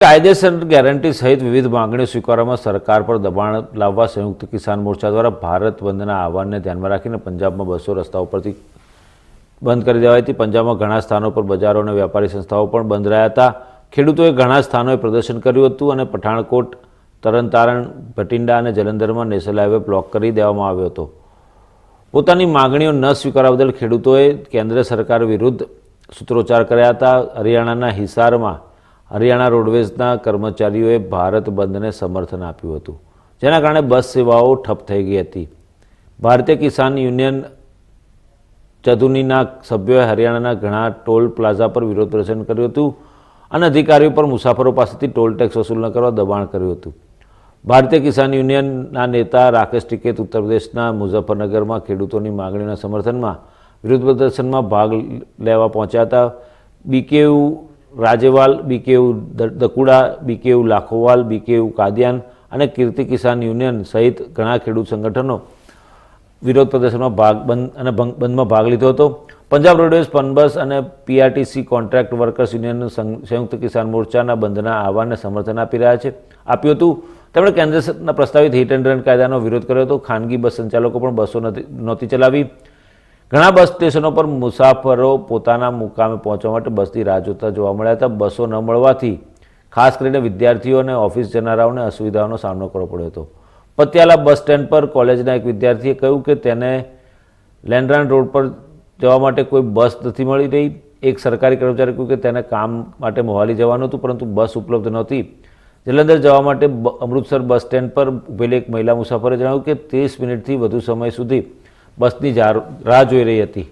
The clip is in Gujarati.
કાયદેસર ગેરંટી સહિત વિવિધ માંગણીઓ સ્વીકારવામાં સરકાર પર દબાણ લાવવા સંયુક્ત કિસાન મોરચા દ્વારા ભારત બંધના આહવાનને ધ્યાનમાં રાખીને પંજાબમાં બસો રસ્તાઓ પરથી બંધ કરી હતી. પંજાબમાં ઘણા સ્થાનો પર બજારો અને વ્યાપારી સંસ્થાઓ પણ બંધ રહ્યા હતા. ખેડૂતોએ ઘણા સ્થાનોએ પ્રદર્શન કર્યું હતું અને પઠાણકોટ, તરણતારણ, ભટિંડા અને જલંધરમાં નેશનલ હાઈવે બ્લોક કરી દેવામાં આવ્યો હતો. પોતાની માગણીઓ ન સ્વીકારવા બદલ ખેડૂતોએ કેન્દ્ર સરકાર વિરુદ્ધ સૂત્રોચ્ચાર કર્યા હતા. હરિયાણાના હિસારમાં હરિયાણા રોડવેઝના કર્મચારીઓએ ભારત બંધને સમર્થન આપ્યું હતું, જેના કારણે બસ સેવાઓ ઠપ થઈ ગઈ હતી. ભારતીય કિસાન યુનિયન ચધુનીના સભ્યોએ હરિયાણાના ઘણા ટોલ પ્લાઝા પર વિરોધ પ્રદર્શન કર્યું હતું અને અધિકારીઓ પર મુસાફરો પાસેથી ટોલ ટેક્સ વસૂલ ન કરવા દબાણ કર્યું હતું. ભારતીય કિસાન યુનિયનના નેતા રાકેશ ટિકેત ઉત્તર પ્રદેશના મુઝફ્ફરનગરમાં ખેડૂતોની માંગણીના સમર્થનમાં વિરોધ પ્રદર્શનમાં ભાગ લેવા પહોંચ્યા હતા. બીકેયુ રાજેવાલ બીકેયુ દકુડા બીકેયુ લાખોવાલ બીકેયુ કાદિયાન અને કીર્તિ કિસાન યુનિયન સહિત ઘણા ખેડૂત સંગઠનો વિરોધ પ્રદર્શનમાં ભાગ બંધ અને બંધમાં ભાગ લીધો હતો. પંજાબ રોડવેઝ, પનબસ અને પીઆરટીસી કોન્ટ્રાક્ટ વર્કર્સ યુનિયન સંયુક્ત કિસાન મોરચાના બંધના આહવાનને સમર્થન આપી રહ્યા છે. આપ્યું હતું, તેમણે કેન્દ્ર પ્રસ્તાવિત હિટ એન્ડ રન કાયદાનો વિરોધ કર્યો હતો. ખાનગી બસ સંચાલકો પણ બસો નહોતી ચલાવી. ઘણા બસ સ્ટેશનો પર મુસાફરો પોતાના મુકામે પહોંચવા માટે બસની રાહ જોતા જોવા મળ્યા હતા. બસો ન મળવાથી ખાસ કરીને વિદ્યાર્થીઓ અને ઓફિસ જનારાઓને અસુવિધાઓનો સામનો કરવો પડ્યો હતો. પતિયાલા બસ સ્ટેન્ડ પર કોલેજના એક વિદ્યાર્થીએ કહ્યું કે તેને લેન્ડરાન રોડ પર જવા માટે કોઈ બસ નથી મળી રહી. એક સરકારી કર્મચારી કહ્યું કે તેને કામ માટે મોહાલી જવાનું હતું, પરંતુ બસ ઉપલબ્ધ નહોતી. જલંધર જવા માટે અમૃતસર બસ સ્ટેન્ડ પર ઉભેલી એક મહિલા મુસાફરે જણાવ્યું કે ત્રીસ મિનિટથી વધુ સમય સુધી બસની રાહ જોઈ રહી હતી.